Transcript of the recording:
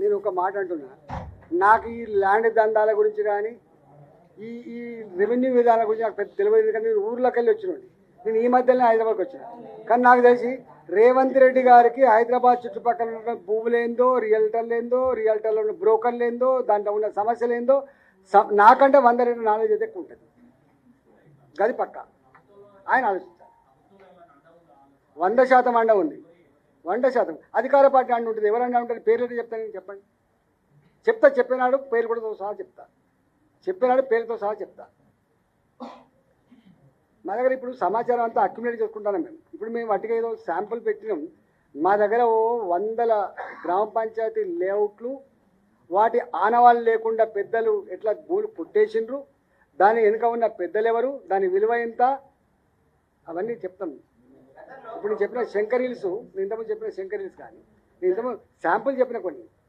నేను ఒక మాట అంటున్నా. నాకు ఈ ల్యాండ్ దందాల గురించి కానీ ఈ ఈ రెవెన్యూ విధానాల గురించి నాకు పెద్ద తెలియదు. కానీ నేను ఊర్లోకి వెళ్ళి వచ్చినండి నేను ఈ మధ్యలోనే హైదరాబాద్కి వచ్చిన. కానీ నాకు తెలిసి రేవంత్ రెడ్డి గారికి హైదరాబాద్ చుట్టుపక్కల ఉన్న భూములేందో రియల్టర్లేందో రియల్టర్లో ఉన్న బ్రోకర్లేందో దాంట్లో ఉన్న సమస్యలేందో నాకంటే వంద రెండు నాలెడ్జ్ అయితే ఎక్కువ ఉంటుంది. గది పక్క. ఆయన ఆలోచిస్తారు. వంద శాతం అండ ఉంది. వంద శాతం. అధికార పార్టీ అండ ఉంటుంది. ఎవరన్నా ఉంటుంది పేర్లు అయితే చెప్తాను చెప్పండి. చెప్తా చెప్పినాడు పేరు కూడా సహా చెప్తా. చెప్పినాడు పేరుతో సహా చెప్తా. మా దగ్గర ఇప్పుడు సమాచారం అంతా అక్యుమిలేట్ చేసుకుంటాను మేము. ఇప్పుడు మేము వాటికి ఏదో శాంపుల్ పెట్టినాం. మా దగ్గర ఓ వందల గ్రామ పంచాయతీ లేఅవుట్లు వాటి ఆనవాళ్ళు లేకుండా పెద్దలు ఎట్లా భూమి పుట్టేసిండ్రు దాని వెనుక ఉన్న పెద్దలు ఎవరు దాని విలువ ఎంత అవన్నీ చెప్తాం. ఇప్పుడు నేను చెప్పిన శంకర్ హిల్స్ నేను ఇంతకుముందు చెప్పిన శంకర్ హిల్స్ కానీ నేను ఇంతకుముందు శాంపుల్ చెప్పిన కొన్ని.